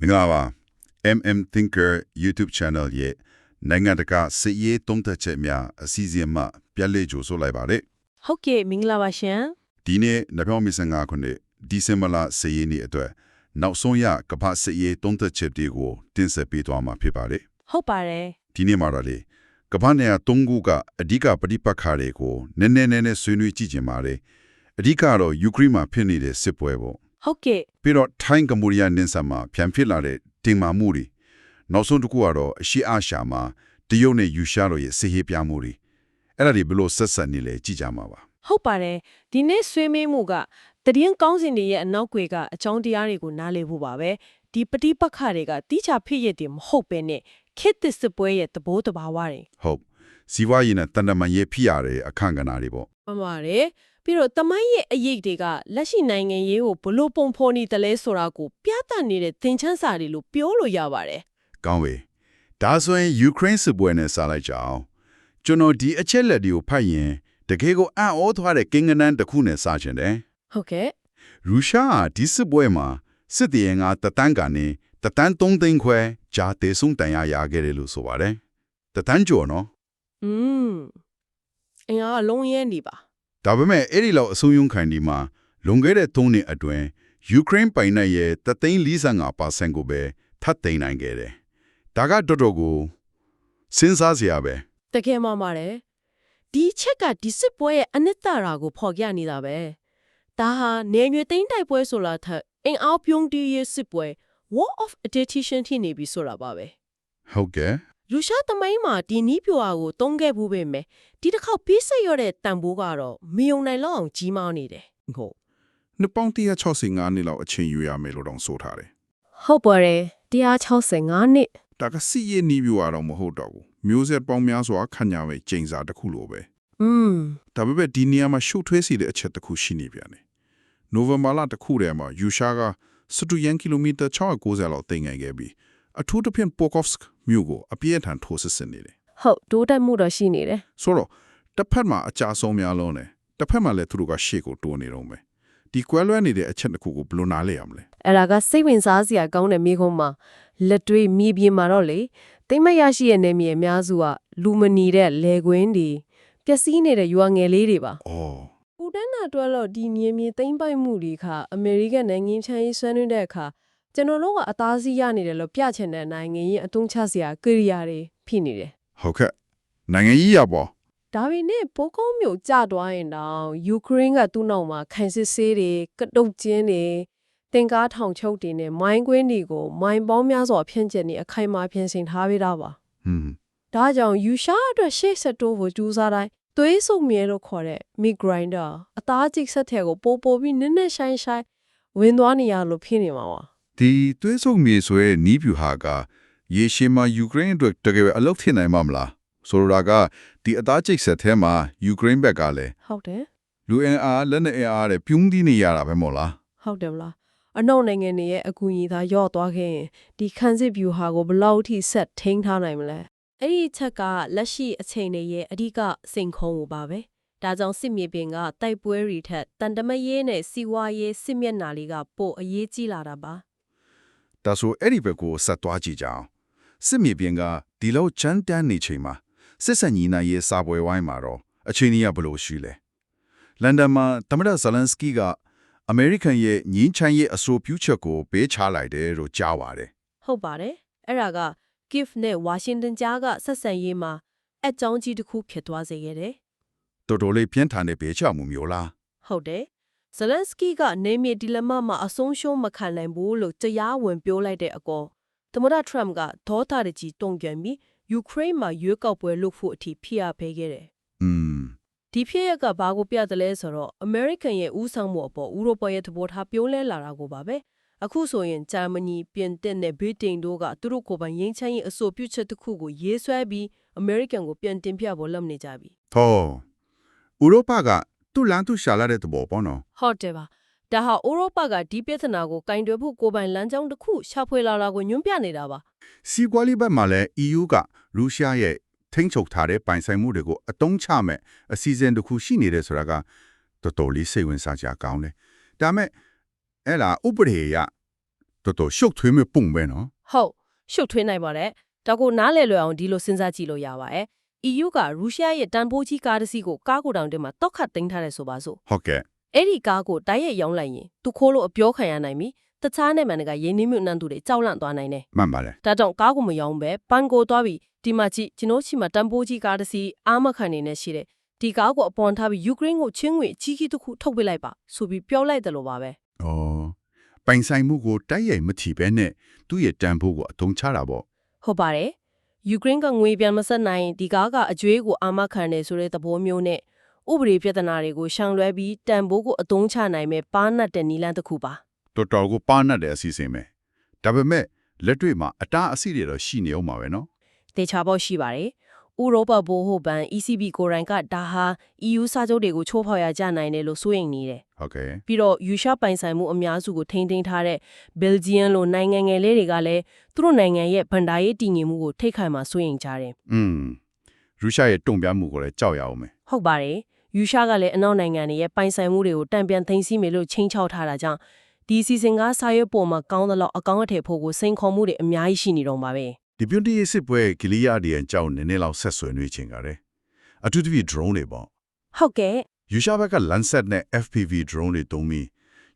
မင်္ဂလာပါ MM Thinker YouTube Channel ရဲ့နိုင်ငံတကာစစ်ရေးသုံးသပ်ချက်များအစီအစဉ်မှပြန်လည်ကြိုဆိုလိုက်ပါတယ်ဟုတ်ကဲ့မင်္ဂလာပါရှင်ဒီနေ့2025ခုနှစ်ဒီဇင်ဘာလစစ်ရေးနေ့အတွက်နောက်ဆုံးရကမ္ဘာစစ်ရေးသုံးသပ်ချက်တွေကိုတင်ဆက်ပေးသွားမှာဖြစ်ပါတယ်ဟုတ်ပါတယ်ဒီနေ့မှာတော့လေကမ္ဘာနေရာ၃ခုကအဓိကပဋိပက္ခတွေကိုနည်းနည်းနည်းနည်းဆွေးနွေးကြည့်ကြပါတယ်အဓိကတော့ယူကရိန်းမှာဖြစ်နေတဲ့စစ်ပွဲပေါ့ ဟုတ်ကဲ့ပြီးတော့ထိုင်းကမ္ဘောဒီးယားနင်းဆန်မှာပြန်ဖြစ်လာတဲ့တင်မာမှုတွေနောက်ဆုံးတစ်ခုကတော့အရှိအရှာမှာတရုတ်နဲ့ယူရှားတို့ရဲ့စစ်ရေးပြမှုတွေအဲ့ဒါတွေဘယ်လို့ဆက်ဆက်နေလဲကြည့်ကြမှာပါဟုတ်ပါတယ်ဒီနေ့ဆွေးနွေးမှုကတည်င်းကောင်းစဉ်တွေရဲ့အနောက်ွယ်ကအကြောင်းတရားတွေကိုနားလည်ဖို့ပါပဲဒီပဋိပက္ခတွေကတိကျဖြစ်ရတဲ့မဟုတ်ပဲနဲ့ခေတ်သစ်စစ်ပွဲရဲ့သဘောတဘာဝတွေဟုတ်ဇီဝရည်နဲ့တန်တမန်ရေးဖြစ်ရတဲ့အခန့်ကဏ္ဍတွေပေါ့မှန်ပါတယ် ပြီးတော့တမိုင်းရဲ့အရေးတွေကလက်ရှိနိုင်ငံရေးကိုဘလို့ပုံဖော်နေတယ်လဲဆိုတာကိုပြသနေတဲ့သင်ချန်းစာတွေလို့ပြောလို့ရပါတယ်ကောင်းပြီဒါဆိုရင်ယူကရိန်းစစ်ပွဲနဲ့စားလိုက်ကြအောင်ကျွန်တော်ဒီအချက်လက်တွေကိုဖတ်ရင်တကယ်ကိုအံ့ဩသွားတဲ့ကိန်းဂဏန်းတစ်ခုနဲ့စားချင်တယ်ဟုတ်ကဲ့ရုရှားဟာဒီစစ်ပွဲမှာစစ်တီရင်ကတတန်းကနေတတန်း3သိန်းခွဲဂျာတေဆုံတန်ရရခဲ့တယ်လို့ဆိုပါတယ်တတန်းကျော်နော်อืมအင်အားအလုံးရဲနေပါ ဒါပေမဲ့အဲ့ဒီလောက်အဆုံးယုံခံဒီမှာလွန်ခဲ့တဲ့3နှစ်အတွင်းယူကရိန်းပိုင်နက်ရဲ့တသိန်း45%ကိုပဲထပ်သိမ်းနိုင်ခဲ့တယ်ဒါကတော်တော်ကိုစဉ်းစားစရာပဲတကယ်မှပါတယ်ဒီချက်ကဒီစစ်ပွဲရဲ့အနှစ်သာရကိုဖော်ပြနေတာပဲဒါဟာနေရွေသိန်းတိုက်ပွဲဆိုလာထက်အင်အားပြုံးတီးရေးစစ်ပွဲ war of attrition ထိနေပြီဆိုတာပါပဲဟုတ်ကဲ့ ရုရှားသမိုင်းမှာဒီနီးပြိုအားကိုတုံးခဲ့ဘူးပဲမယ်ဒီတစ်ခေါက်ပြီးဆက်ရတဲ့တန်ဖိုးကတော့မယုံနိုင်လောက်အောင်ကြီးမားနေတယ်ဟုတ်နှစ်ပေါင်း165နှစ်လောက်အချိန်ယူရမယ်လို့တောင်ဆိုထားတယ်ဟုတ်ပါတယ်165နှစ်။ဒါကစီရနီးပြတော့မဟုတ်တော့ဘူး။မျိုးဆက်ပေါင်းများစွာခန့်ညာမဲ့ကျိန်စာတစ်ခုလိုပဲอืม။ဒါပေမဲ့ဒီနေရာမှာရှုပ်ထွေးစီတဲ့အချက်တစ်ခုရှိနေပြန်တယ်။နိုဝင်ဘာလတစ်ခုတည်းမှာယူရှားကစတူယန်ကီလိုမီတာ690လောက်တင်ငယ်ခဲ့ပြီး အထူးသဖြင့်ပိုကော့စကမြို့ကိုအပြည့်အထန်ထိုးစစ်ဆင်နေတယ်ဟုတ်တိုးတက်မှုတော့ရှိနေတယ်။ဆိုတော့တစ်ဖက်မှာအကြဆုံးများလုံးတယ်။တစ်ဖက်မှာလည်းသူတို့ကရှေ့ကိုတိုးနေတော့မယ်။ဒီကွဲလွဲနေတဲ့အချက်တစ်ခုကိုဘယ်လိုနားလဲရမလဲအဲ့ဒါကစိတ်ဝင်စားစရာကောင်းတဲ့မိခုံးမှာလက်တွေ့မြေပြင်မှာတော့လေတိမ့်မရရှိရဲ့နေမြေအများစုကလူမနီတဲ့လေကွင်းတွေပျက်စီးနေတဲ့ရွာငယ်လေးတွေပါ။အော်ပူတန်းနာတွဲလို့ဒီမြေမြေသိမ့်ပိုက်မှုတွေခါအမေရိကန်နိုင်ငံချမ်းရေးဆွဲနှင်းတဲ့အခါ ကျွန်တော်တို့ကအသားစီးရနေတယ်လို့ပြချင်တဲ့နိုင်ငံရေးအတုံးချစရာကိရိယာတွေဖြစ်နေတယ်ဟုတ်ကဲ့နိုင်ငံရေးရပေါ့ဒါပေမဲ့ပိုကုန်းမျိုးကြသွားရင်တော့ယူကရိန်းကသူ့နောက်မှာခိုင်စစ်ဆေးတွေကတုတ်ကျင်းတွေတင်ကားထောင်ချုပ်တွေနဲ့မိုင်းကွင်းတွေကိုမိုင်းပေါင်းများစွာဖြန့်ကျက်နေအခိုင်အမာပြင်ဆင်ထားပေးတာပါဟွန်းဒါကြောင့်ယူရှားအတွက်ရှေ့ဆက်တိုးဖို့ကြိုးစားတိုင်းသွေးဆုံမြဲလို့ခေါ်တဲ့ meat grinder အသားကျိတ်ဆက်တဲ့ကိုပို့ပို့ပြီးနက်နက်ရှိုင်းရှိုင်းဝင်သွားနေရလို့ဖြစ်နေမှာပါ ဒီသွေးဆုံမြေဆိုရဲနီးပြူဟာကရေရှည်မှာယူကရိန်းအတွက်တကယ်ပဲအလုပ်ဖြစ်နိုင်မှာမလားဆိုလိုတာကဒီအသားကျိတ်ဆက်ထဲမှာယူကရိန်းဘက်ကလည်းဟုတ်တယ်လူအင်အားလက်နဲ့အင်အားတွေပြုံးတီးနေရတာပဲမို့လားဟုတ်တယ်မလားအနောက်နိုင်ငံတွေရဲ့အကူအညီသာရော့သွားခဲ့ရင်ဒီခန်းစစ်ဗျူဟာကိုဘယ်လောက်ထိဆက်ထိန်းထားနိုင်မလဲအဲ့ဒီအချက်ကလက်ရှိအချိန်တွေရဲ့အဓိကစိန်ခုံကိုပါပဲဒါကြောင့်စစ်မြေပြင်ကတိုက်ပွဲတွေထက်တန်တမရေးနဲ့စီဝါရေးစစ်မျက်နှာလေးကပိုအရေးကြီးလာတာပါ ဒါဆိုအဲ့ဒီဘက်ကိုဆက်သွားကြည့်ကြအောင်စစ်မြေပြင်ကဒီလောက်ချမ်းတမ်းနေချိန်မှာစစ်စံညီနာရေးစာပွဲဝိုင်းမှာတော့အချိန်ကြီးကဘယ်လိုရှိလဲလန်ဒန်မှာသမ္မတဇလန်စကီကအမေရိကန်ရဲ့ညင်းချမ်းရေးအဆိုပြုချက်ကိုပေးချလိုက်တယ်လို့ကြားပါတယ်ဟုတ်ပါတယ်အဲ့ဒါက KIV နဲ့ Washington ကြားကဆက်ဆံရေးမှာအကြောင်းကြီးတစ်ခုဖြစ်သွားစေခဲ့တယ်တော်တော်လေးပြင်းထန်တဲ့ပေးချမှုမျိုးလားဟုတ်တယ် ဇလန်စကီကနေမီဒီလမမှာအဆုံးရှုံးမခံနိုင်ဘူးလို့တရားဝင်ပြောလိုက်တဲ့အကောသမ္မတထရမ့်ကဒေါသတကြီးတုံ့ပြန်ပြီးယူကရိန်းမှာရွေးကောက်ပွဲလုပ်ဖို့အထိဖိအားပေးခဲ့တယ်อืมဒီဖြစ်ရက်ကဘာကိုပြတယ်လဲဆိုတော့ American ရဲ့ဦးဆောင်မှုအပေါ်ဥရောပရဲ့သဘောထားပြောလဲလာတာကိုပါပဲအခုဆိုရင်ဂျာမနီပြင်သစ်နဲ့ဗြိတိန်တို့ကသူတို့ကိုယ်ပိုင်ရင်းချမ်းရေးအဆိုပြုချက်တစ်ခုကိုရေးဆွဲပြီး American ကိုပြန်တင်ပြဖို့လုပ်နေကြပြီဟောဥရောပက သူ့လမ်းသူရှာလာတဲ့သဘောပေါ့နော်ဟုတ်တယ်ပါဒါဟာဥရောပကဒီပြဿနာကိုကင်တွယ်ဖို့ကိုယ်ပိုင်လမ်းကြောင်းတစ်ခုရှာဖွေလာတာကိုညွှန်ပြနေတာပါစီကွာလီဘတ်မှာလည်း EU ကရုရှားရဲ့ထိန်းချုပ်ထားတဲ့ပိုင်ဆိုင်မှုတွေကိုအတုံးချမဲ့အစီအစဉ်တစ်ခုရှိနေတယ်ဆိုတာကတော်တော်လေးစိတ်ဝင်စားကြကောင်းတယ်ဒါမဲ့အဲ့လားဥပဒေအရတော်တော်ရှုပ်ထွေးမဲ့ပုံပဲနော်ဟုတ်ရှုပ်ထွေးနိုင်ပါတယ်ဒါကိုနားလည်လွယ်အောင်ဒီလိုစဉ်းစားကြည့်လို့ရပါတယ် EU ကရုရှားရဲ့တန်ဖိုးကြီးကားတစ်စီးကိုကားကိုတောင်တင်မှာတောက်ခတ်သိမ်းထားတယ်ဆိုပါစို့ဟုတ်ကဲ့အဲ့ဒီကားကိုတိုက်ရိုက်ရောင်းလိုက်ရင်သူခိုးလို့အပြောခံရနိုင်ပြီတခြားနဲ့မှန်ကရင်းနှီးမြှုပ်နှံသူတွေကြောက်လန့်သွားနိုင်တယ်မှန်ပါတယ်ဒါကြောင့်ကားကိုမရောင်းပဲပန်ကိုသွားပြီးဒီမှာကြည့်ကျွန်တော်ချီမှာတန်ဖိုးကြီးကားတစ်စီးအားမခံနေနဲ့ရှိတယ်ဒီကားကိုအပေါ်ထားပြီးယူကရိန်းကိုချင်းငွေအကြီးကြီးတစ်ခုထုတ်ပေးလိုက်ပါဆိုပြီးပြောလိုက်တယ်လို့ပါပဲ။ဩပိုင်ဆိုင်မှုကိုတိုက်ရိုက်မထီပဲနဲ့သူ့ရဲ့တန်ဖိုးကိုအသုံးချတာပေါ့ဟုတ်ပါတယ် ယူကရိန်းကငွေပြန်မဆက်နိုင်ဒီကားကအကျွေးကိုအာမခံတယ်ဆိုတဲ့သဘောမျိုးနဲ့ဥပဒေပြဿနာတွေကိုရှောင်လွှဲပြီးတန်ဖိုးကိုအသုံးချနိုင်မဲ့ပါနတ်တဲ့နီလန်းတစ်ခုပါ။တော်တော်ကိုပါနတ်တဲ့အစီအစဉ်ပဲ။ဒါပေမဲ့လက်တွေ့မှာအတားအဆီးတွေတော့ရှိနေအောင်ပါပဲနော်တေချာပေါက်ရှိပါတယ် ဥရောပဘိုးဟိုဘန် ECB ကိုယ်တိုင်ကဒါဟာ EU စာချုပ်တွေကိုချိုးဖောက်ရကြနိုင်တယ်လို့စိုးရိမ်နေတယ်။ဟုတ်ကဲ့ပြီးတော့ယူရှားပိုင်ဆိုင်မှုအများစုကိုထိန်းသိမ်းထားတဲ့ဘယ်လ်ဂျီယံလိုနိုင်ငံငယ်လေးတွေကလည်းသူတို့နိုင်ငံရဲ့ဗန်ဒါရေးတည်ငြိမ်မှုကိုထိတ်ခိုင်မှာစိုးရိမ်ကြတယ်။อืมရုရှားရဲ့တုံ့ပြန်မှုကိုလည်းကြောက်ရအောင်မယ်ဟုတ်ပါတယ်ယူရှားကလည်းအနောက်နိုင်ငံတွေရဲ့ပိုင်ဆိုင်မှုတွေကိုတံပြန်သိမ်းဆည်းမယ်လို့ချိန်ချောက်ထားတာကြောင့်ဒီစီစဉ်ကစာရွက်ပေါ်မှာကောင်းသလောက်အကောင့်အထည်ဖို့ကိုစိန်ခေါ်မှုတွေအများကြီးရှိနေတော့မှာပဲ။ ဒီပြုံးတရေးစစ်ပွဲကလီယာဒီအကြောင်းနည်းနည်းလောက်ဆက်ဆွေးနွေးချင်ကြတယ်။အထူးသဖြင့် drone တွေပေါ့ဟုတ်ကဲ့။ယူရှားဘက်က Lancet နဲ့ FPV drone တွေတုံးပြီး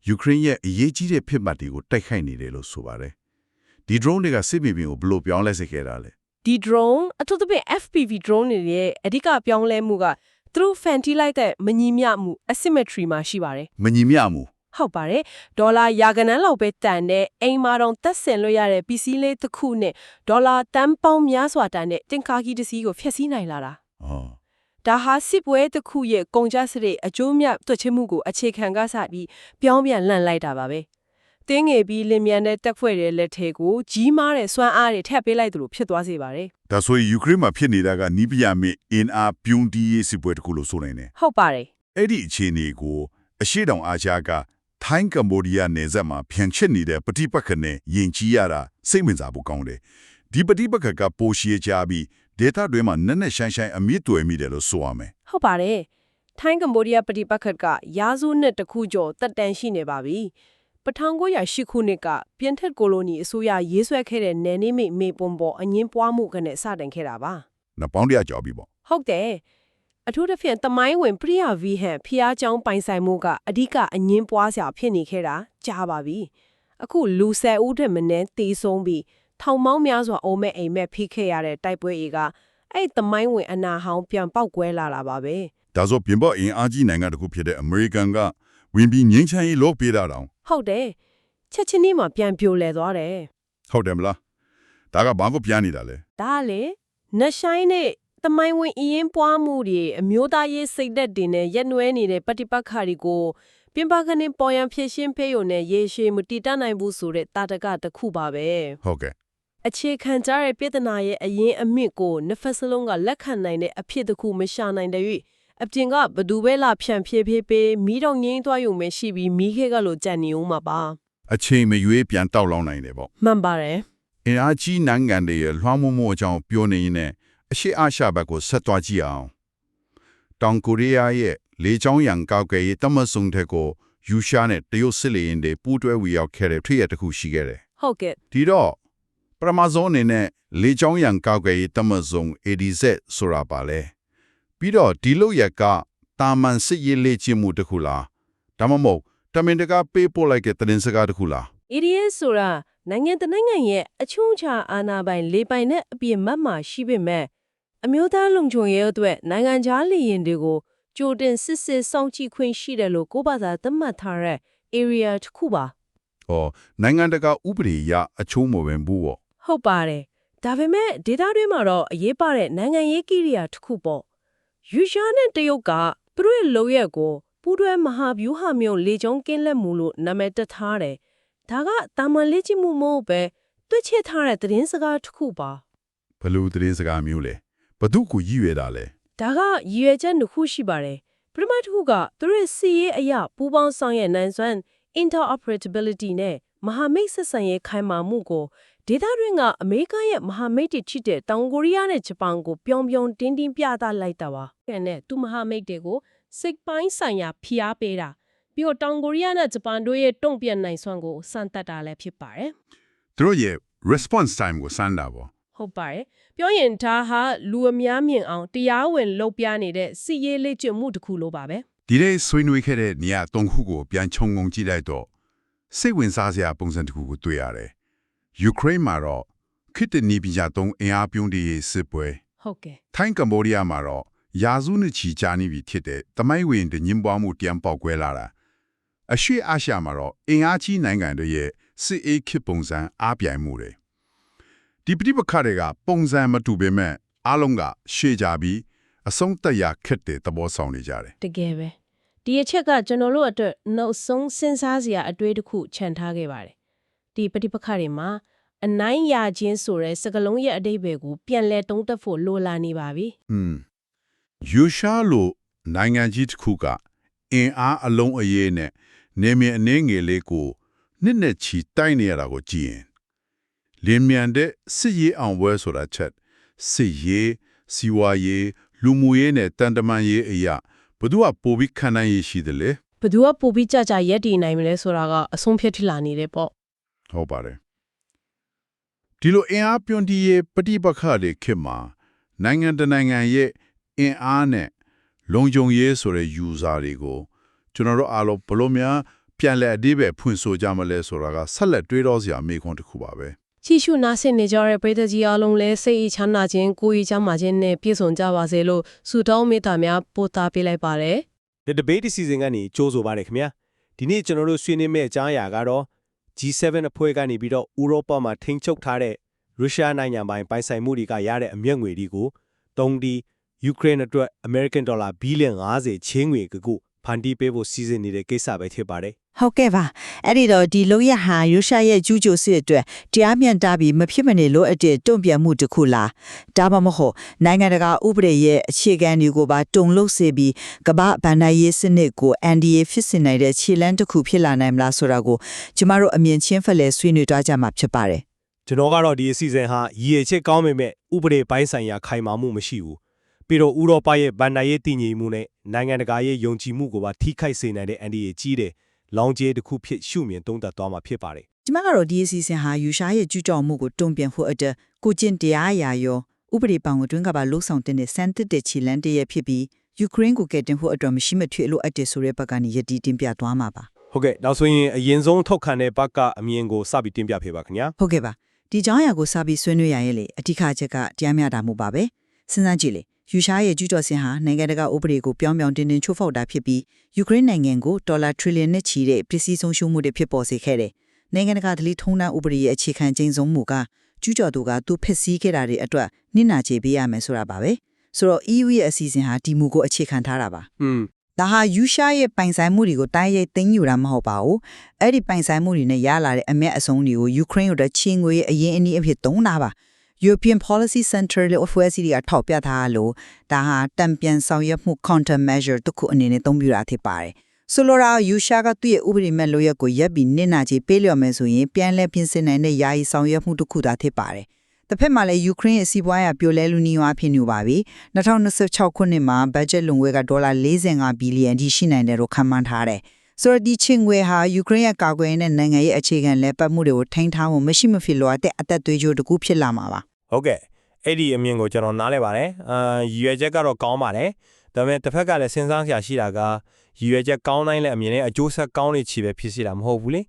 ယူကရိန်းရဲ့အရေးကြီးတဲ့ဖြစ်မှတ်တွေကိုတိုက်ခိုက်နေတယ်လို့ဆိုပါတယ်။ဒီ drone တွေကစစ်မြေပြင်ကိုဘယ်လိုပြောင်းလဲစေခဲ့တာလဲဒီ drone အထူးသဖြင့် FPV drone တွေရဲ့အဓိကပြောင်းလဲမှုကသူတို့ fan တီးလိုက်တဲ့မညီမျှမှု asymmetry မှာရှိပါတယ်။မညီမျှမှု ဟုတ်ပါတယ်ဒေါ်လာရာကနန်းလောက်ပဲတန်တဲ့အိမ်မာတော့တက်ဆင်လို့ရတဲ့ပစ္စည်းလေးတစ်ခုနဲ့ဒေါ်လာတန်ပေါင်းများစွာတန်တဲ့တင်ကားကြီးတစ်စီးကိုဖျက်ဆီးနိုင်လာတာ။အော်ဒါဟာစစ်ပွဲတစ်ခုရဲ့ကုန်ကျစရိတ်အကျိုးမြတ်တွက်ချက်မှုကိုအခြေခံကစပြီးပြောင်းပြန်လှန်လိုက်တာပါပဲတင်းငယ်ပြီးလင်မြန်တဲ့တက်ဖွဲ့တဲ့လက်ထဲကိုကြီးမားတဲ့စွမ်းအားတွေထည့်ပေးလိုက်သလိုဖြစ်သွားစေပါတယ်ဒါဆိုရင်ယူကရိန်းမှာဖြစ်နေတာကနီးပြရမယ့်အင်အားပြုံးတီးရေးစစ်ပွဲတစ်ခုလို့ဆိုနိုင်တယ်ဟုတ်ပါတယ်။အဲ့ဒီအခြေအနေကိုအရှိတောင်အာရှက ထိုင်းကမ္ဘောဒီးယားနယ်စပ်မှာဖြန့်ချစ်နေတဲ့ပဋိပက္ခနဲ့ယဉ်ကျေးရတာစိတ်ဝင်စားဖို့ကောင်းတယ်။ဒီပဋိပက္ခကပိုရှည်ကြပြီးဒေတာတွေမှာနက်နက်ရှိုင်းရှိုင်းအမြင့်တွေ့မိတယ်လို့ဆိုရမယ်ဟုတ်ပါတယ်ထိုင်းကမ္ဘောဒီးယားပဋိပက္ခကရာစုနှစ်တစ်ခုကျော်တက်တန်ရှိနေပါပြီပထမ908ခုနှစ်ကပြင်ထက်ကိုလိုနီအစိုးရရေးဆွဲခဲ့တဲ့နယ်နိမိတ်မေပွန်ပေါ်အငင်းပွားမှုကနဲ့စတင်ခဲ့တာပါ။နှစ်ပေါင်းတရာကျော်ပြီပေါ့ဟုတ်တယ် အထူးသဖြင့်တမိုင်းဝင်ပရိယဗီဟန်ဖျားချောင်းပိုင်ဆိုင်မှုကအဓိကအငင်းပွားစရာဖြစ်နေခဲ့တာကြားပါပြီအခုလူဆယ်ဦးထက်မနည်းတေဆုံးပြီးထောင်မောင်းများစွာအုံမဲ့အိမ်မဲ့ဖိခဲ့ရတဲ့တိုက်ပွဲတွေကအဲ့တမိုင်းဝင်အနာဟောင်းပြန်ပေါက်ကွဲလာတာပါပဲဒါဆိုပြင်ပအင်အားကြီးနိုင်ငံတစ်ခုဖြစ်တဲ့အမေရိကန်ကဝင်ပြီးငင်းချမ်းရေးလုပ်ပေးတာတောင်ဟုတ်တယ်ချက်ချင်းလေးမှပြန်ပြိုလဲသွားတယ်ဟုတ်တယ်မလားဒါကဘာကိုပြန်နေတာလဲဒါလေနတ်ဆိုင်နဲ့ တမိုင်းဝင်အရင်ပွားမှုတွေအမျိုးသားရေးစိတ်သက်တွေနဲ့ရက်နွဲနေတဲ့ပฏิပတ်ခါတွေကိုပြင်ပကနေပေါ်ရန်ဖြစ်ရှင်းဖေးရုံနဲ့ရေရှည်မတည်တတ်နိုင်ဘူးဆိုတဲ့တာတကတစ်ခုပါပဲ။ဟုတ်ကဲ့အခြေခံကြတဲ့ပြည်ထနာရဲ့အရင်အမြင့်ကိုနှစ်ဖက်စလုံးကလက်ခံနိုင်တဲ့အဖြစ်တစ်ခုမရှာနိုင်တဲ့၍အပြင်ကဘသူပဲလာဖြန့်ဖြေးဖြေးပေးမိတော့ငိမ့်သွားရုံပဲရှိပြီးမိခဲကလို့ကြံ့နေဦးမှာပါအချိန်မရွေးပြန်တောက်လောင်းနိုင်တယ်ပေါ့မှန်ပါတယ်။အင်အားကြီးနိုင်ငံတွေရဲ့လွှမ်းမိုးမှုအကြောင်းပြောနေရင်လည်း အရှိအာရှဘက်ကိုဆက်သွားကြည့်အောင်။တောင်ကိုရီးယားရဲ့လေကြောင်းရန်ကောက်ကရေးတမဆုံတဲ့ကိုယူရှားနဲ့တရုတ်စစ်လေရင်တွေပူးတွဲဝီရောက်ခဲ့တဲ့ဖြစ်ရတစ်ခုရှိခဲ့တယ်ဟုတ်ကဲ့။ဒီတော့ပရမဇုံအနေနဲ့လေကြောင်းရန်ကောက်ကရေးတမဆုံ ADZ ဆိုတာပါလေ။ပြီးတော့ဒီလိုရက်ကတာမန်စစ်ရေးလေ့ကျင့်မှုတစ်ခုလား။ဒါမှမဟုတ်တမင်တကာပေးပို့လိုက်တဲ့သတင်းစကားတစ်ခုလား EDS ဆိုတာနိုင်ငံတနိုင်ငံရဲ့အချုံချာအာဏာပိုင်လေပိုင်နဲ့အပြည့်မတ်မှာရှိပေမဲ့ အမျိုးသားလုံခြုံရေးအတွက်နိုင်ငံခြားလေရင်တွေကိုကြိုတင်စစ်စစ်စောင့်ကြည့်ခွင့်ရှိတယ်လို့ကိုယ့်ဘာသာသတ်မှတ်ထားတဲ့ area တစ်ခုပါ။ဟောနိုင်ငံတကာဥပဒေအရအချိုးမဝင်ဘူးပေါ့ဟုတ်ပါတယ်ဒါပေမဲ့ဒေတာတွေမှာတော့အရေးပါတဲ့နိုင်ငံရေးကိရိယာတစ်ခုပေါ့ယူရှားနဲ့တရုတ်ကသူတို့ရဲ့လုံရက်ကိုပူးတွဲမဟာဗျူဟာမျိုးလေကြောင်းကင်းလက်မှုလို့နာမည်တက်ထားတယ်ဒါကတာမန်လေ့ကျင့်မှုမဟုတ်ပဲတွက်ချက်ထားတဲ့သတင်းစကားတစ်ခုပါဘယ်လို့သတင်းစကားမျိုးလဲ ဘသူကိုရည်ရွယ်တာလဲဒါကရည်ရွယ်ချက်တစ်ခုရှိပါတယ်ပထမတစ်ခုကသူတို့ရဲ့စီးရေးအရာပူးပေါင်းဆောင်ရွက်နိုင်စွမ်း interoperability နဲ့မဟာမိတ်ဆက်ဆံရေးခိုင်မာမှုကိုဒေသတွင်းကအမေရိကရဲ့မဟာမိတ်တွေချစ်တဲ့တောင်ကိုရီးယားနဲ့ဂျပန်ကိုပြောင်ပြောင်တင်းတင်းပြသလိုက်တာပါ။အဲနဲ့သူမဟာမိတ်တွေကိုစိတ်ပိုင်းဆိုင်ရာဖိအားပေးတာပြီးတော့တောင်ကိုရီးယားနဲ့ဂျပန်တို့ရဲ့တုံ့ပြန်နိုင်စွမ်းကိုစမ်းသပ်တာလည်းဖြစ်ပါတယ်သူတို့ရဲ့ response time ကိုစမ်းတာပေါ့ ဟုတ်ပါတယ်ပြောရင်ဒါဟာလူအများမြင်အောင်တရားဝင်လှုပ်ပြနေတဲ့စီရေးလေ့ကျင့်မှုတစ်ခုလိုပါပဲဒီနေ့ဆွေးနွေးခဲ့တဲ့နေရာသုံးခုကိုပြန်ခြုံငုံကြည့်လိုက်တော့စိတ်ဝင်စားစရာပုံစံတစ်ခုကိုတွေ့ရတယ်ယူကရိန်းမှာတော့ခေတ်တနီးပညာသုံးအင်အားပြုံးတည်ရေးစစ်ပွဲဟုတ်ကဲ့ထိုင်းကမ္ဘောဒီးယားမှာတော့ယာစုနှစ်ချီကြာနေပြီဖြစ်တဲ့တမိုင်းဝင်တဲ့ညင်ပွားမှုတံပေါက်ကွဲလာတာအရှိအာရှမှာတော့အင်အားကြီးနိုင်ငံတွေရဲ့စစ်အေးခေတ်ပုံစံအားပြိုင်မှုတွေ ဒီပဋိပက္ခတွေကပုံစံမတူပေမဲ့အားလုံးကရှေ့ကြပြီးအဆုံးသက်ရခက်တဲ့သဘောဆောင်နေကြတယ်တကယ်ပဲဒီအချက်ကကျွန်တော်တို့အတွက်နောက်ဆုံးစဉ်းစားစရာအတွေ့တစ်ခုခြံထားခဲ့ပါတယ်ဒီပဋိပက္ခတွေမှာအနိုင်ရခြင်းဆိုတဲ့စကလုံးရဲ့အတိတ်ပဲကိုပြန်လဲတုံးတက်ဖို့လိုလာနေပါပြီ။อืมယူရှာလို့နိုင်ငံကြီးတစ်ခုကအင်အားအလုံးအရေးနဲ့နေမြအနှင်းငယ်လေးကိုနှစ်နဲ့ချီတိုက်နေရတာကိုကြည့်ရင် လင်းမြန်တဲ့စစ်ရေးအောင်ပွဲဆိုတာချက်စစ်ရေးစီဝါရေးလူမှုရေးနဲ့တန်တမန်ရေးအရာဘသူကပိုပြီးခံနိုင်ရရှိတယ်လေဘသူကပိုပြီးကြကြရက်တည်နိုင်မလဲဆိုတာကအဆုံးဖြတ်ထိလာနေတယ်ပေါ့ဟုတ်ပါတယ်ဒီလိုအင်အားပြွန်တီးရဲ့ပဋိပက္ခတွေခေတ်မှာနိုင်ငံတကာနိုင်ငံရဲ့အင်အားနဲ့လုံခြုံရေးဆိုတဲ့ user တွေကိုကျွန်တော်တို့အားလုံးဘယ်လို့များပြန်လဲအသေးပဲဖွင့်ဆိုကြမလဲဆိုတာကဆက်လက်တွေးတော့စရာမေးခွန်းတစ်ခုပါပဲ ချီရှုနာဆင်နေကြတဲ့ပရိသတ်ကြီးအားလုံးလည်းစိတ်အေးချမ်းသာခြင်းကိုယ်အေးချမ်းသာခြင်းနဲ့ပြည့်စုံကြပါစေလို့ဆုတောင်းမေတ္တာများပို့သပေးလိုက်ပါတယ် The Debate Season ကနေကြိုးဆိုပါရခင်ဗျာဒီနေ့ကျွန်တော်တို့ဆွေးနွေးမယ့်အကြောင်းအရာကတော့ G7 အဖွဲ့ကနေပြီးတော့ဥရောပမှာထိန်းချုပ်ထားတဲ့ရုရှားနိုင်ငံပိုင်ပိုင်ဆိုင်မှုတွေကရတဲ့အမျက်ငွေတွေကိုတုံးဒီယူကရိန်းအတွက် American Dollar ဘီလီယံ90ချင်းငွေကကု ဖန်တီးပေးဖို့စီစဉ်နေတဲ့ကိစ္စပဲဖြစ်ပါတယ်ဟုတ်ကဲ့ပါအဲ့ဒီတော့ဒီလုံရဟာရုရှားရဲ့ကျူးကျော်စစ်အတွက်တရားမျှတပြီးမဖြစ်မနေလိုအပ်တဲ့တုံ့ပြန်မှုတစ်ခုလားဒါမှမဟုတ်နိုင်ငံတကာဥပဒေရဲ့အခြေခံတွေကိုပါတုံ့လုပ်စေပြီးကမ္ဘာဗန်ဒာရေးစနစ်ကို NDA ဖြစ်စင်နိုင်တဲ့ခြေလှမ်းတစ်ခုဖြစ်လာနိုင်မလားဆိုတာကိုကျမတို့အမြင်ချင်းဖက်လဲဆွေးနွေးသွားကြမှာဖြစ်ပါတယ်ကျွန်တော်ကတော့ဒီအစီအစဉ်ဟာရည်ရည်ချက်ကောင်းပေမဲ့ဥပဒေပိုင်းဆိုင်ရာခိုင်မာမှုမရှိဘူး ပြီးတော့ဥရောပရဲ့ဗန်ဒါရေးတည်ငြိမ်မှုနဲ့နိုင်ငံတကာရဲ့ယုံကြည်မှုကိုပါထိခိုက်စေနိုင်တဲ့ NDA ကြီးတဲ့လောင်ကျေးတစ်ခုဖြစ်ရှုမြင်သုံးသပ်သွားမှာဖြစ်ပါတယ်ကျမကတော့ဒီအစီအစဉ်ဟာယူရှားရဲ့ကျူးကျော်မှုကိုတုံ့ပြန်ဖို့အတွက်ကိုကျင့်တရားအရာရောဥပဒေပောင်အတွင်းကပါလှုပ်ဆောင်တဲ့စံတစ်တဲ့ခြေလန်းတရက်ဖြစ်ပြီးယူကရိန်းကိုကယ်တင်ဖို့အတွက်မရှိမထွေလို့အပ်တဲ့ဆိုတဲ့ဘက်ကနေယတိတင်ပြသွားမှာပါဟုတ်ကဲ့နောက်ဆိုရင်အရင်ဆုံးထောက်ခံတဲ့ဘက်ကအမြင်ကိုစပြီးတင်ပြပေးပါခင်ဗျာဟုတ်ကဲ့ပါဒီကြောင်းအရာကိုစပြီးဆွေးနွေးရရင်လေအဓိကချက်ကတရားမျှတမှုပါပဲစဉ်းစားကြည့်လေ ယူရှားရဲ့ကျူးကျော်စင်ဟာနိုင်ငံတကာဥပဒေကိုပြောင်းပြောင်းတင်းတင်းချိုးဖောက်တာဖြစ်ပြီးယူကရိန်းနိုင်ငံကိုဒေါ်လာထရီလီယံနဲ့ချီတဲ့ပစ္စည်းဆုံးရှုံးမှုတွေဖြစ်ပေါ်စေခဲ့တယ်နိုင်ငံတကာဒလိထုံးတမ်းဥပဒေရဲ့အခြေခံကျင်းဆုံးမှုကကျူးကျော်သူကသူဖက်ဆီးခဲ့တာတွေအတွက်နစ်နာချေပေးရမယ်ဆိုတာပါပဲဆိုတော့ EU ရဲ့အစီအစဉ်ဟာဒီမူကိုအခြေခံထားတာပါอืมဒါဟာယူရှားရဲ့ပိုင်ဆိုင်မှုတွေကိုတိုင်းရိုက်သိမ်းယူတာမဟုတ်ပါဘူး။အဲ့ဒီပိုင်ဆိုင်မှုတွေနဲ့ရလာတဲ့အမက်အစုံတွေကိုယူကရိန်းတို့ချင်းငွေရဲ့အရင်အနည်းအဖြစ်သုံးတာပါ။ European Policy Center လို့အဖွဲ့အစည်းတွေကထောက်ပြထားလို့ဒါဟာတံပြန်ဆောင်ရွက်မှု counter measure တစ်ခုအနေနဲ့သုံးပြတာဖြစ်ပါတယ်။ဆိုလိုတာယူရှားကသူ့ရဲ့ဥပဒေမဲ့လိုရက်ကိုရက်ပြီးနစ်နာချေပေးလျော်မယ်ဆိုရင်ပြန်လဲပြင်ဆင်နိုင်တဲ့ယာယီဆောင်ရွက်မှုတစ်ခုသာဖြစ်ပါတယ်။တစ်ဖက်မှာလည်းယူကရိန်းရဲ့စီးပွားရေးပြိုလဲလူနီးဝါဖြစ်နေပါပြီ2026ခုနှစ်မှာဘတ်ဂျက်လုံငွေကဒေါ်လာ45ဘီလီယံထိရှိနိုင်တယ်လို့ခန့်မှန်းထားတယ်ဆိုတော့ဒီချင်းငွေဟာယူကရိန်းရဲ့ကာကွယ်ရေးနဲ့နိုင်ငံရဲ့အခြေခံလဲပတ်မှုတွေကိုထိန်းထားဖို့မရှိမဖြစ်လိုအပ်တဲ့အသက်သွေးကြိုးတစ်ခုဖြစ်လာမှာပါ ဟုတ်ကဲ့အဲ့ဒီအမြင်ကိုကျွန်တော်နားလဲပါတယ်အာရည်ရွယ်ချက်ကတော့ကောင်းပါတယ်ဒါပေမဲ့တစ်ဖက်ကလည်းစဉ်းစားစရာရှိတာကရည်ရွယ်ချက်ကောင်းတိုင်းလည်းအမြင်နဲ့အကျိုးဆက်ကောင်းနေချီပဲဖြစ်စီတာမဟုတ်ဘူးလေ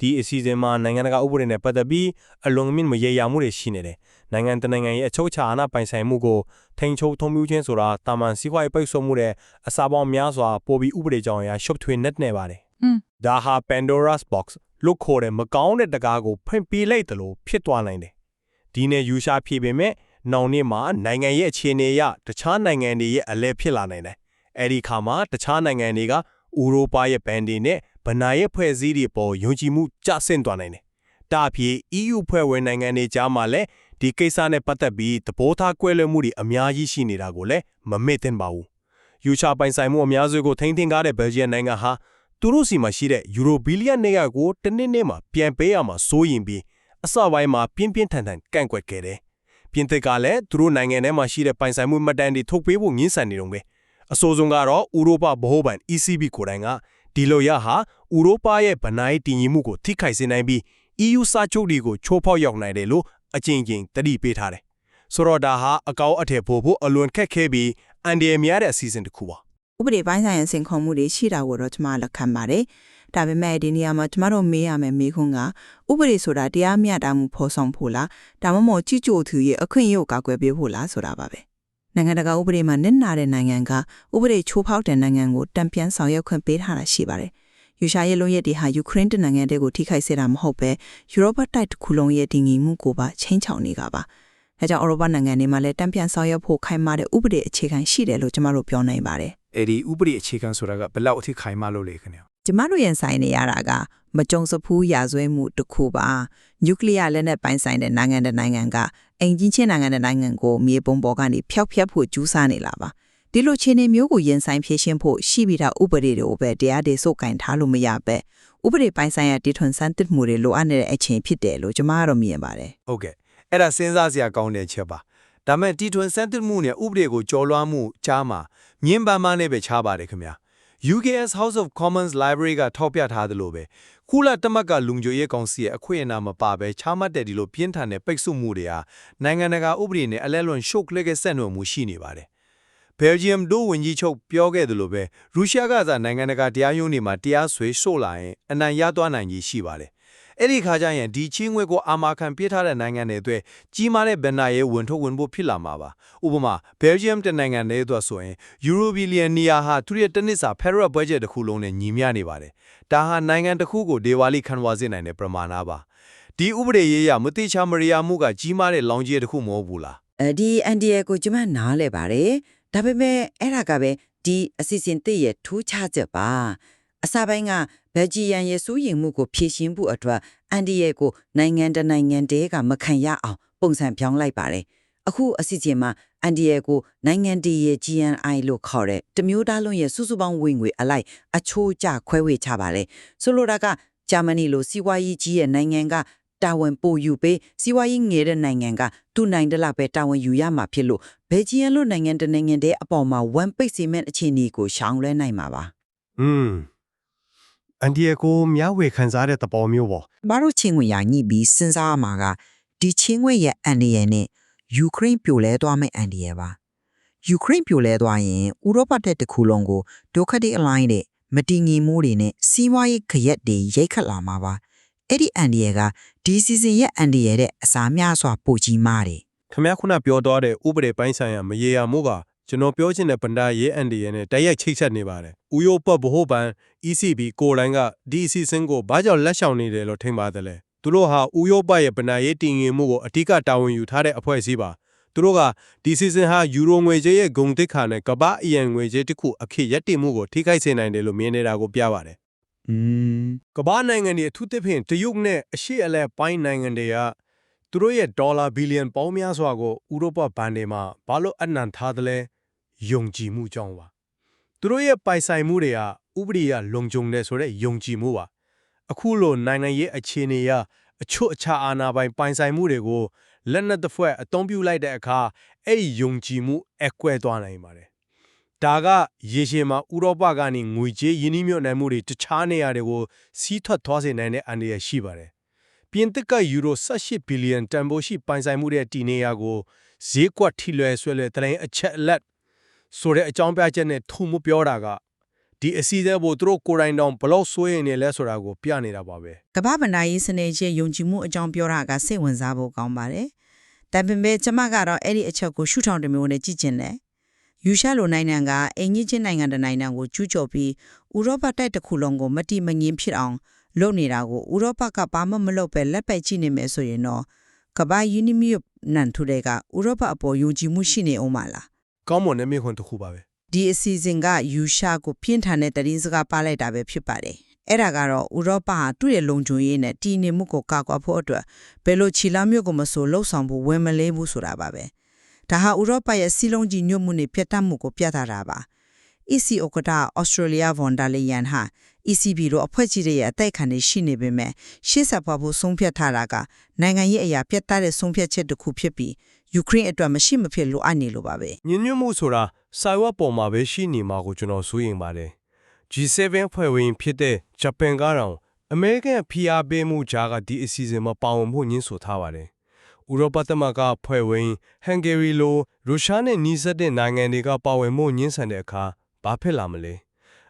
ဒီအစီအစဉ်မှာနိုင်ငံတကာဥပဒေနဲ့ပတ်သက်ပြီးအလွန်အမင်းမရေရာမှုတွေရှိနေတယ်နိုင်ငံတကာနိုင်ငံရဲ့အချုပ်အခြာအာဏာပိုင်ဆိုင်မှုကိုထိန်းချုပ်ထုံးမြူးခြင်းဆိုတာတာမန်စီးပွားရေးပိတ်ဆို့မှုတဲ့အစာပေါင်းများစွာပိုပြီးဥပဒေကြောင့်အရာရှုပ်ထွေးနေနေပါတယ်ဟွန်းဒါဟာ Pandora's box လို့ခေါ်တဲ့မကောင်းတဲ့တကားကိုဖွင့်ပေးလိုက်တယ်လို့ဖြစ်သွားနိုင်တယ် ဒီနဲ့ယူရှာဖြေပေမဲ့နောင်နေ့မှာနိုင်ငံရဲ့အခြေအနေအရတခြားနိုင်ငံတွေရဲ့အလဲဖြစ်လာနိုင်တယ်အဲ့ဒီခါမှာတခြားနိုင်ငံတွေကဥရောပရဲ့ဘန်ဒီနဲ့ဗနာရဲ့ဖွဲ့စည်းတွေပေါ်ယုံကြည်မှုကျဆင်းသွားနိုင်တယ်ဒါအဖြစ် EU ဖွဲ့ဝင်နိုင်ငံတွေကြားမှာလည်းဒီကိစ္စနဲ့ပတ်သက်ပြီးသဘောထားကွဲလွဲမှုတွေအများကြီးရှိနေတာကိုလည်းမမေ့သင့်ပါဘူးယူရှာပိုင်ဆိုင်မှုအများစုကိုထိန်းသိမ်းထားတဲ့ဘယ်လ်ဂျီယံနိုင်ငံဟာသူတို့စီမှာရှိတဲ့ယူရိုဘီလီယံနေရာကိုတစ်နှစ်နှစ်မှာပြန်ပေးရမှာစိုးရင်ပြီး အစပိုင်းမှာပြင်းပြင်းထန်ထန်ကန့်ကွက်ခဲ့တယ်ပြင်သစ်ကလည်းသူတို့နိုင်ငံထဲမှာရှိတဲ့ပိုင်ဆိုင်မှုမှတ်တမ်းတွေထုတ်ပေးဖို့ငင်းဆန်နေတော့ပဲအဆိုဆုံးကတော့ဥရောပဗဟိုဘဏ် ECB ကိုယ်တိုင်ကဒီလိုရဟာဥရောပရဲ့ဗနာရေးတည်ငြိမ်မှုကိုထိခိုက်စေနိုင်ပြီး EU စာချုပ်တွေကိုချိုးဖောက်ရောက်နိုင်တယ်လို့အကြိမ်ကြိမ်တတိပေးထားတယ်ဆိုတော့ဒါဟာအကောက်အထည်ဖို့ဖို့အလွန်ခက်ခဲပြီးအန်ဒီရများတဲ့အစီအစဉ်တစ်ခုပါဥပဒေပိုင်းဆိုင်ရာစင်ခေါ်မှုတွေရှိတာကိုတော့ကျွန်မလက်ခံပါတယ်။ ဒါပေမဲ့ဒီနေရာမှာကျွန်မတို့မေးရမယ်မေးခွန်းကဥပဒေဆိုတာတရားမျှတမှုဖော်ဆောင်ဖို့လားဒါမှမဟုတ်ကြည်ကြိုသူရဲ့အခွင့်အရေးကိုကာကွယ်ပေးဖို့လားဆိုတာပါပဲ။နိုင်ငံတကာဥပဒေမှာနစ်နာတဲ့နိုင်ငံကဥပဒေချိုးဖောက်တဲ့နိုင်ငံကိုတံပြန်ဆောင်ရွက်ခွင့်ပေးထားတာရှိပါတယ်။ယူရှားရဲ့လုံရက်တွေဟာယူကရိန်းတနိုင်ငံတည်းကိုထိခိုက်စေတာမဟုတ်ပဲယူရောပတိုက်တစ်ခုလုံးရဲ့တည်ငြိမ်မှုကိုပါချင်းချောင်နေတာပါ။ဒါကြောင့်ဥရောပနိုင်ငံတွေမှာလည်းတံပြန်ဆောင်ရွက်ဖို့ခိုင်မာတဲ့ဥပဒေအခြေခံရှိတယ်လို့ကျွန်မတို့ပြောနိုင်ပါတယ်။အဲ့ဒီဥပဒေအခြေခံဆိုတာကဘယ်လောက်အထိခိုင်မာလို့လဲခင်ဗျာ ကျမတို့ရင်ဆိုင်နေရတာကမကြုံစဖူးရာဇဝဲမှုတစ်ခုပါနျူကလ িয়ার လက်နက်ပိုင်းဆိုင်တဲ့နိုင်ငံတစ်နိုင်ငံကအင်ဂျင်ချင်းနိုင်ငံတစ်နိုင်ငံကိုမြေပုံပေါ်ကနေဖျောက်ဖျက်ဖို့ကြိုးစားနေလာပါဒီလိုခြေနေမျိုးကိုရင်ဆိုင်ဖြည့်ရှင်းဖို့ရှိပြီးသားဥပဒေတွေကိုပဲတရားတွေစုပ်ကင်ထားလို့မရပဲဥပဒေပိုင်းဆိုင်ရာတည်ထွန်စမ်းသစ်မှုတွေလိုအပ်နေတဲ့အချိန်ဖြစ်တယ်လို့ကျမကတော့မြင်ပါတယ်ဟုတ်ကဲ့အဲ့ဒါစဉ်းစားစရာကောင်းတဲ့ချက်ပါဒါမဲ့တီထွန်စံတစ်မှုနဲ့ဥပဒေကိုကြော်လွှားမှုကြားမှာမြင်းပန်းပန်းနဲ့ပဲခြားပါတယ်ခင်ဗျာ UKS House of Commons Library ကထောက်ပြထားသလိုပဲခုလတမက်ကလုံခြုံရေးကောင်စီရဲ့အခွင့်အရေးမပါဘဲချမှတ်တဲ့ဒီလိုပြင်းထန်တဲ့ပိတ်ဆို့မှုတွေဟာနိုင်ငံတကာဥပဒေနဲ့အလဲလွန်ရှုပ်ကလစ်ကဆက်နွယ်မှုရှိနေပါတယ်ဘယ်လ်ဂျီယမ်ဒိုဝန်ကြီးချုပ်ပြောခဲ့သလိုပဲရုရှားကစားနိုင်ငံတကာတရားရုံးတွေမှာတရားစွဲဆိုလာရင်အနိုင်ရသွားနိုင်ကြီးရှိပါတယ် အဲ့ဒီခါကျရင်ဒီချင်းငွေကိုအာမခံပြထားတဲ့နိုင်ငံတွေအတွက်ကြီးမားတဲ့ဗန်နာရေးဝင်ထုတ်ဝင်ဖို့ဖြစ်လာမှာပါဥပမာဘယ်လ်ဂျီယမ်တနိုင်ငံတွေအတွက်ဆိုရင်ယူရိုဘီလီယံနီယာဟာသူရဲ့တစ်နှစ်စာ federal budget တစ်ခုလုံးနဲ့ညီမျှနေပါတယ်ဒါဟာနိုင်ငံတစ်ခုကိုဒေဝါလီခံဝါစေနိုင်တဲ့ပမာဏပါဒီဥပဒေရေးရမတိချာမရိယာမှုကကြီးမားတဲ့လောင်ကြီးတစ်ခုမဟုတ်ဘူးလားအဲဒီအန်ဒီရဲ့ကိုကျမနားလဲပါတယ်ဒါပေမဲ့အဲ့ဒါကပဲဒီအစီအစဉ်တည့်ရဲ့ထူးခြားချက်ပါ အစပိုင်းကဘယ်ဂျီယန်ရဲ့စိုးရင်မှုကိုဖြည့်ရှင်းဖို့အတွက်အန်ဒီရဲ့ကိုနိုင်ငံတကာနိုင်ငံတည်းကမခံရအောင်ပုံစံပြောင်းလိုက်ပါတယ်အခုအစီအစဉ်မှာအန်ဒီရဲ့ကိုနိုင်ငံတည်ရဲ့ GNI လို့ခေါ်တဲ့တမျိုးသားလုံးရဲ့စုစုပေါင်းဝင်ငွေအလိုက်အချိုးကျခွဲဝေချပါတယ်ဆိုလိုတာကဂျာမနီလိုစီးပွားရေးကြီးရဲ့နိုင်ငံကတာဝန်ပိုယူပေးစီးပွားရေးငယ်တဲ့နိုင်ငံကသူ့နိုင်တလားပဲတာဝန်ယူရမှာဖြစ်လို့ဘယ်ဂျီယန်လို့နိုင်ငံတနိုင်ငံတည်းအပေါ်မှာ one page cement အခြေအနေကိုရှောင်လွှဲနိုင်မှာပါอืม အန်ဒီယကိုမျှဝေခံစားတဲ့သဘောမျိုးပေါ့မတို့ချင်းဝင်ရညှိပြီးစဉ်းစားရမှာကဒီချင်းဝင်ရဲ့အန်ဒီယန်နဲ့ယူကရိန်းပြိုလဲသွားမယ့်အန်ဒီယန်ပါယူကရိန်းပြိုလဲသွားရင်ဥရောပတက်တစ်ခုလုံးကိုဒုက္ခတိအလိုင်းတဲ့မတည်ငြိမ်မှုတွေနဲ့စီးပွားရေးခရက်တွေရိုက်ခတ်လာမှာပါအဲ့ဒီအန်ဒီယန်ကဒီစီဇန်ရဲ့အန်ဒီယန်တဲ့အစားများစွာပိုကြီးမားတယ်ခမရခုနပြောသွားတဲ့ဥပဒေပိုင်းဆိုင်ရာမရေရာမှုက ကျွန်တော်ပြောချင်တဲ့ဗန္ဒာရေးအန်ဒီရဲ့နဲ့တိုက်ရိုက်ချိတ်ဆက်နေပါတယ်။ဥရောပဗဟိုဘဏ် ECB ကိုယ်တိုင်ကဒီအစီအစဉ်ကိုဘာကြောင့်လက်ရှောင်နေတယ်လို့ထင်ပါတယ်လဲ။သူတို့ဟာဥရောပရဲ့ဗန္ဒာရေးတည်ငြိမ်မှုကိုအထူးကတာဝန်ယူထားတဲ့အဖွဲ့အစည်းပါ။သူတို့ကဒီစီဇန်ဟာယူရိုငွေကြေးရဲ့ဂုဏ်သိက္ခာနဲ့ကမ္ဘာအယံငွေကြေးတစ်ခုအခေရက်တည်မှုကိုထိခိုက်စေနိုင်တယ်လို့မြင်နေတာကိုပြပါတယ်။อืมကမ္ဘာနိုင်ငံတွေအထူးသဖြင့်တရုတ်နဲ့အရှေ့အလယ်ပိုင်းနိုင်ငံတွေကသူတို့ရဲ့ဒေါ်လာဘီလီယံပေါင်းများစွာကိုဥရောပဘဏ်တွေမှာဘာလို့အနှံထားသလဲ ယုံကြည်မှုကြောင့်ပါသူတို့ရဲ့ပိုင်ဆိုင်မှုတွေကဥပဒေရလုံခြုံတယ်ဆိုတဲ့ယုံကြည်မှုပါအခုလိုနိုင်ငံရေးအခြေအနေရအချွတ်အချာအာဏာပိုင်ပိုင်ဆိုင်မှုတွေကိုလက်နက်တစ်ဖွဲ့အသုံးပြုလိုက်တဲ့အခါအဲ့ဒီယုံကြည်မှုအကွဲသွားနိုင်ပါတယ်ဒါကရေရှည်မှာဥရောပကနေငွေကြေးယင်းနှိမ့်မြုပ်နှံမှုတွေတခြားနေရာတွေကိုစီးထွက်သွားစေနိုင်တဲ့အန္တရာယ်ရှိပါတယ်။ပြင်သစ်ကယူရို18ဘီလီယံတန်ဖိုးရှိပိုင်ဆိုင်မှုတဲ့တည်နေရာကိုဈေးကွက်ထိလွယ်ဆွဲလွယ်တိုင်းအချက်အလက် ဆိုတဲ့အကြောင်းပြချက်နဲ့ထုံမပြောတာကဒီအစီအစဉ်ကိုသူတို့ကိုယ်တိုင်တောင်ဘလောက်စိုးရင်နေလဲဆိုတာကိုပြနေတာပါပဲကမ္ဘာဗန္ဒာရေးစနစ်ရဲ့ယုံကြည်မှုအကြောင်းပြောတာကစိတ်ဝင်စားဖို့ကောင်းပါတယ်။ဒါပေမဲ့ကျမကတော့အဲ့ဒီအချက်ကိုရှုထောင့်တစ်မျိုးနဲ့ကြည့်ကျင်တယ်။ယူရှားလိုနိုင်ငံကအင်ကြီးချင်းနိုင်ငံတစ်နိုင်ငံကိုကျူးကျော်ပြီးဥရောပတိုက်တစ်ခုလုံးကိုမတိမငင်းဖြစ်အောင်လုပ်နေတာကိုဥရောပကဘာမှမလုပ်ပဲလက်ပဲကြည့်နေမယ်ဆိုရင်တော့ကမ္ဘာယူနီမီယနန်ထူတဲ့ကဥရောပအပေါ်ယုံကြည်မှုရှိနေအောင်မလား။ ကောင်းမွန်တဲ့မိခွန်းတစ်ခုပါပဲဒီအစီအစဉ်ကယူရှာကိုပြင်းထန်တဲ့တရင်စကားပါလိုက်တာပဲဖြစ်ပါတယ်။အဲ့ဒါကတော့ဥရောပဟာသူ့ရဲ့လုံခြုံရေးနဲ့တည်နေမှုကိုကာကွယ်ဖို့အတွက်ဘယ်လိုခြေလှမ်းမျိုးကိုမဆိုလှုပ်ဆောင်ဖို့ဝင်မလေးဘူးဆိုတာပါပဲ။ဒါဟာဥရောပရဲ့စီလုံးကြီးညွတ်မှုနဲ့ပြတ်တက်မှုကိုပြသတာပါ။ EC ဥက္ကဋ္ဌဩစတြေးလျဗွန်ဒါလီယန်ဟာ ECB တို့အဖွဲ့ကြီးရဲ့အတိုက်ခံနေရှိနေပေမဲ့ရှေ့ဆက်ဖွားဖို့ဆုံးဖြတ်ထားတာကနိုင်ငံရေးအရာပြတ်သားတဲ့ဆုံးဖြတ်ချက်တစ်ခုဖြစ်ပြီး ယူကရိန်းအတွက်မရှိမဖြစ်လိုအပ်နေလို့ပါပဲ။ညဉ့်ညွတ်မှုဆိုတာစာရွက်ပေါ်မှာပဲရှိနေမှာကိုကျွန်တော်စိုးရင်ပါတယ်။ G7 ဖွဲ့ဝင်ဖြစ်တဲ့ဂျပန်ကတော့အမေရိကန်ဖိအားပေးမှုကြားကဒီအစီအစဉ်မှာပါဝင်ဖို့ညှင်းဆိုထားပါတယ်။ဥရောပသမဂ္ဂဖွဲ့ဝင်ဟန်ဂေရီလိုရုရှားနဲ့နီးစပ်တဲ့နိုင်ငံတွေကပါဝင်မှုညှင်းဆန်တဲ့အခါဘာဖြစ်လာမလဲ။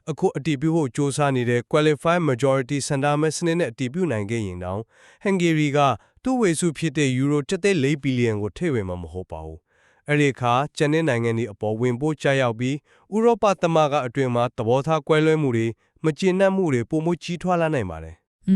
အခုအတီးပြုဖို့စ조사နေတဲ့ qualified majority စန္ဒမဲစနစ်နဲ့အတီးပြုနိုင်ခဲ့ရင်တောင်ဟန်ဂေရီကသူ့ဝေစုဖြစ်တဲ့ယူရို1.4ဘီလီယံကိုထည့်ဝင်မှာမဟုတ်ပါဘူး။အဲ့ဒီအခါကျန်တဲ့နိုင်ငံတွေအပေါ်ဝင်ပို့ကြရောက်ပြီးဥရောပသမဂ္ဂအတွင်းမှာသဘောထားကွဲလွဲမှုတွေမကျေနပ်မှုတွေပုံမှုကြီးထွားလာနိုင်ပါတယ် อื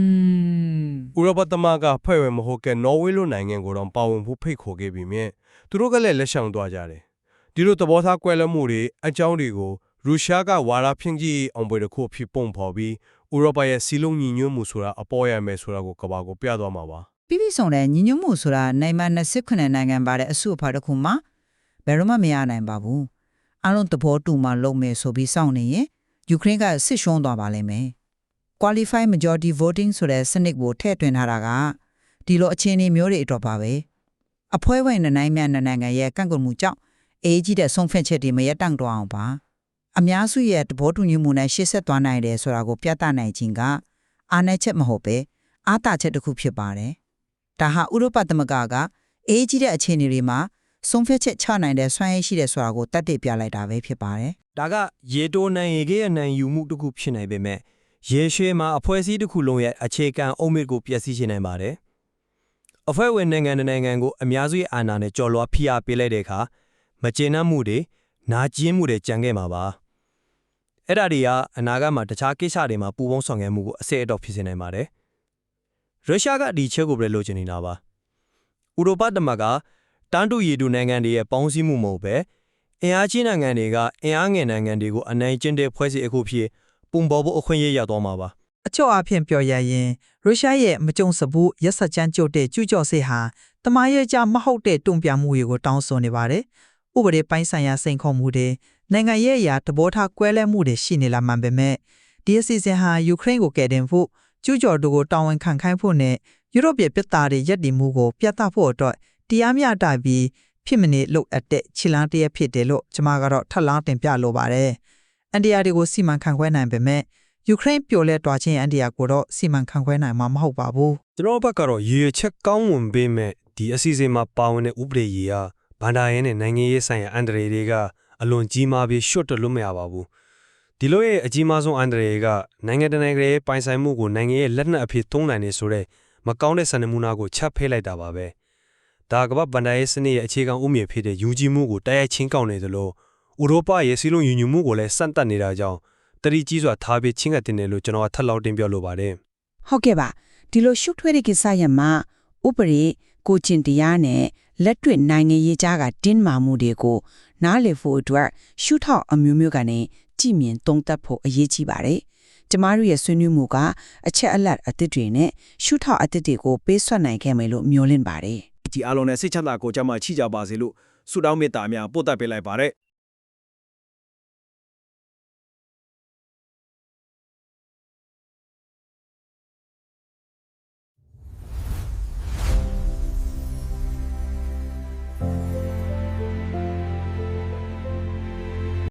ม ။ဥရောပသမဂ္ဂဖွဲ့ဝင်မဟုတ်ကနော်ဝေလိုနိုင်ငံကိုတော့ပါဝင်ဖို့ဖိတ်ခေါ်ခဲ့ပြီးမြဲသူတို့ကလည်းလက်ဆောင်သွားကြတယ်။ဒီလိုသဘောထားကွဲလွဲမှုတွေအကြောင်းတွေကို ရုရှားကဝါဒဖြန့်ကြီးအောင်ပွဲတစ်ခုဖြစ်ပုံဖော်ပြီးဥရောပရဲ့စီလုံးညီညွတ်မှုဆိုတာအပေါ်ရမယ်ဆိုတာကိုကမ္ဘာကိုပြသွားမှာပါ။ပြီးပြီးဆုံးတဲ့ညီညွတ်မှုဆိုတာနိုင်မ29နိုင်ငံပါတဲ့အစုအဖွဲ့တစ်ခုမှဘယ်တော့မှမရနိုင်ပါဘူးအလုံးသဘောတူမှလုပ်မယ်ဆိုပြီးစောင့်နေရင်ယူကရိန်းကဆစ်ရှုံးသွားပါလိမ့်မယ် qualified majority voting ဆိုတဲ့စနစ်ကိုထည့်သွင်းထားတာကဒီလိုအခြေအနေမျိုးတွေအတွက်ပါပဲအဖွဲ့ဝင်နှစ်နိုင်ငံနှစ်နိုင်ငံရဲ့ကန့်ကွက်မှုကြောင့်အေးကြီးတဲ့ဆုံးဖြတ်ချက်တွေမရတန့်တော့အောင်ပါ အများစုရဲ့သဘောတူညီမှုနဲ့ရှေ့ဆက်သွားနိုင်တယ်ဆိုတာကိုပြသနိုင်ခြင်းကအားနည်းချက်မဟုတ်ပဲအားသာချက်တစ်ခုဖြစ်ပါတယ်ဒါဟာဥရောပသမဂ္ဂကအေးကြီးတဲ့အခြေအနေတွေမှာဆုံးဖြတ်ချက်ချနိုင်တဲ့စွမ်းရည်ရှိတဲ့ဆိုတာကိုတတ်သိပြလိုက်တာပဲဖြစ်ပါတယ်ဒါကရေတိုနိုင်ရေခဲအနိုင်ယူမှုတစ်ခုဖြစ်နိုင်ပေမဲ့ရေရွှေမှာအဖွဲ့အစည်းတစ်ခုလုံးရဲ့အခြေခံအုံမြစ်ကိုပျက်စီးစေနိုင်ပါတယ်။အဖွဲ့ဝင်နိုင်ငံတစ်နိုင်ငံကိုအများစုရဲ့အာဏာနဲ့ကြော်လွှာဖိအားပေးလိုက်တဲ့အခါမကျေနပ်မှုတွေနာကျင်မှုတွေကြံခဲ့မှာပါ။ အဲ့ဒါတွေကအနာဂတ်မှာတခြားကိစ္စတွေမှာပူးပေါင်းဆောင်ရွက်မှုကိုအဆင့်အတော့ဖြစ်စေနိုင်ပါတယ်။ရုရှားကဒီချက်ကိုပဲလိုချင်နေတာပါ။ဥရောပသမဂ္ဂတန်းတူရည်တူနိုင်ငံတွေရဲ့ပေါင်းစည်းမှုမဟုတ်ပဲအင်အားကြီးနိုင်ငံတွေကအင်အားငယ်နိုင်ငံတွေကိုအနိုင်ကျင့်တဲ့ဖွဲ့စည်းအခုဖြစ်ပုံပေါ်ဖို့အခွင့်အရေးရသွားမှာပါအချို့အဖြစ်ပြောရရင်ရုရှားရဲ့မကြုံစဘူးရက်စက်ကြမ်းကြုတ်တဲ့ကျူးကျော်စစ်ဟာတမန်ရဲ့ကြမဟုတ်တဲ့တုံ့ပြန်မှုတွေကိုတောင်းဆိုနေပါတယ်။ဥပဒေပိုင်းဆိုင်ရာစိန်ခေါ်မှုတွေ နိုင်ငံရဲ့အရာတဘောထားကွဲလဲမှုတွေရှိနေလာမှန်ပေမဲ့ဒီအစီအစဉ်ဟာယူကရိန်းကိုကယ်တင်ဖို့ကျူးကျော်တို့ကိုတာဝန်ခံခိုင်းဖို့နဲ့ယူရိုပရဲ့ပြည်သားတွေရည်တည်မှုကိုပြသဖို့အတွက်တရားမျှတပြီးဖြစ်မနေလို့အပ်တဲ့ခြေလမ်းတစ်ရက်ဖြစ်တယ်လို့ကျွန်မကတော့ထပ်လောင်းတင်ပြလိုပါတယ်။အန်ဒီယာတွေကိုစီမံခန့်ခွဲနိုင်ပေမဲ့ယူကရိန်းပြိုလဲတွားခြင်းအန်ဒီယာကိုတော့စီမံခန့်ခွဲနိုင်မှာမဟုတ်ပါဘူးကျွန်တော်ဘက်ကတော့ရေချက်ကောင်းဝင်ပေးမဲ့ဒီအစီအစဉ်မှာပါဝင်တဲ့ဥပဒေရေးဟာဗန္ဒာရဲနဲ့နိုင်ငံရေးဆိုင်ရာအန်ဒရေတွေက အလွန်ကြီးမားပြီးရှွတ်တလို့မရပါဘူးဒီလိုရဲ့အကြီးမားဆုံးအန်ဒရေကနိုင်ငံတကာရဲ့ပိုင်ဆိုင်မှုကိုနိုင်ငံရဲ့လက်နက်အဖြစ်သုံးနိုင်နေဆိုတဲ့မကောင်းတဲ့စံနမူနာကိုချက်ဖဲလိုက်တာပါပဲဒါကမ္ဘာဗန္ဒာရဲစနစ်ရဲ့အခြေခံဥမည်ဖြစ်တဲ့ယူကြီးမှုကိုတိုက်ရိုက်ချင်းကောက်နေသလိုဥရောပရဲ့စီလုံးယူညမှုကိုလည်းစန့်တက်နေတာကြောင့်တတိကြီးစွာထားပြီးချင်းကတင်တယ်လို့ကျွန်တော်ကထပ်လောက်တင်ပြလိုပါတယ်ဟုတ်ကဲ့ပါဒီလိုရှုပ်ထွေးတဲ့ကိစ္စရမှာဥပရိကိုကျင်တရားနဲ့ လက်တွေ့နိုင်ငံရေးကြားကတင်းမာမှုတွေကိုနားလည်ဖို့အတွက်ရှုထောက်အမျိုးမျိုးကနေကြည်မြင်သုံးသပ်ဖို့အရေးကြီးပါတယ်ကျမတို့ရဲ့ဆွေးနွေးမှုကအချက်အလက်အသစ်တွေနဲ့ရှုထောက်အသစ်တွေကိုပေးဆွတ်နိုင်ခဲ့မယ်လို့မျှော်လင့်ပါတယ်ဒီအားလုံးနဲ့စိတ်ချမ်းသာကိုကြမှာချိကြပါစေလို့ဆုတောင်းမေတ္တာများပို့တတ်ပေးလိုက်ပါတယ်